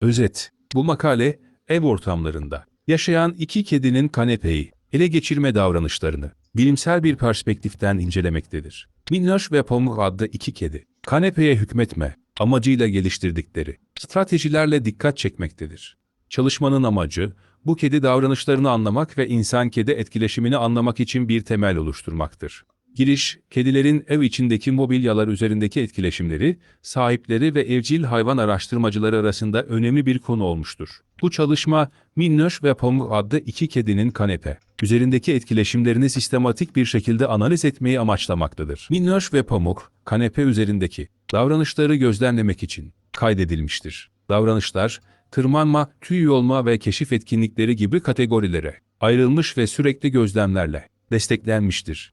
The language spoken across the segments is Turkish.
Özet. Bu makale, ev ortamlarında yaşayan iki kedinin kanepeyi, ele geçirme davranışlarını bilimsel bir perspektiften incelemektedir. Minnoş ve Pamuk adlı iki kedi, kanepeye hükmetme amacıyla geliştirdikleri stratejilerle dikkat çekmektedir. Çalışmanın amacı, bu kedi davranışlarını anlamak ve insan-kedi etkileşimini anlamak için bir temel oluşturmaktır. Giriş, kedilerin ev içindeki mobilyalar üzerindeki etkileşimleri, sahipleri ve evcil hayvan araştırmacıları arasında önemli bir konu olmuştur. Bu çalışma, Minnoş ve Pamuk adlı iki kedinin kanepe, üzerindeki etkileşimlerini sistematik bir şekilde analiz etmeyi amaçlamaktadır. Minnoş ve Pamuk, kanepe üzerindeki davranışları gözlemlemek için kaydedilmiştir. Davranışlar, tırmanma, tüy yolma ve keşif etkinlikleri gibi kategorilere ayrılmış ve sürekli gözlemlerle desteklenmiştir.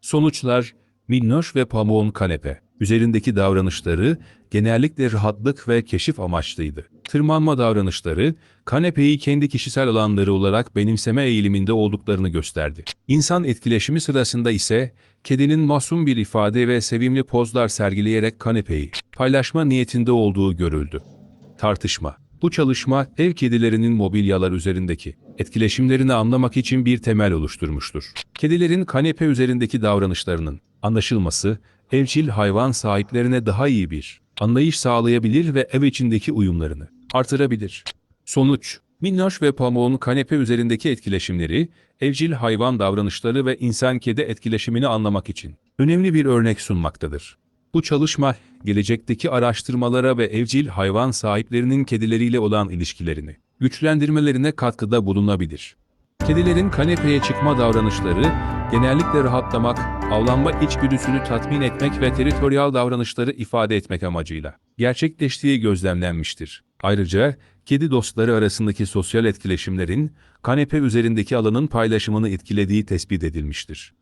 Sonuçlar, Minnoş ve Pamuk'un kanepe üzerindeki davranışları genellikle rahatlık ve keşif amaçlıydı. Tırmanma davranışları, kanepeyi kendi kişisel alanları olarak benimseme eğiliminde olduklarını gösterdi. İnsan etkileşimi sırasında ise, kedinin masum bir ifade ve sevimli pozlar sergileyerek kanepeyi paylaşma niyetinde olduğu görüldü. Tartışma Bu çalışma, ev kedilerinin mobilyalar üzerindeki etkileşimlerini anlamak için bir temel oluşturmuştur. Kedilerin kanepe üzerindeki davranışlarının anlaşılması, evcil hayvan sahiplerine daha iyi bir anlayış sağlayabilir ve ev içindeki uyumlarını artırabilir. Sonuç Minnoş ve Pamuk'un kanepe üzerindeki etkileşimleri, evcil hayvan davranışları ve insan-kedi etkileşimini anlamak için önemli bir örnek sunmaktadır. Bu çalışma, gelecekteki araştırmalara ve evcil hayvan sahiplerinin kedileriyle olan ilişkilerini güçlendirmelerine katkıda bulunabilir. Kedilerin kanepeye çıkma davranışları, genellikle rahatlamak, avlanma içgüdüsünü tatmin etmek ve teritoryal davranışları ifade etmek amacıyla gerçekleştiği gözlemlenmiştir. Ayrıca, kedi dostları arasındaki sosyal etkileşimlerin, kanepe üzerindeki alanın paylaşımını etkilediği tespit edilmiştir.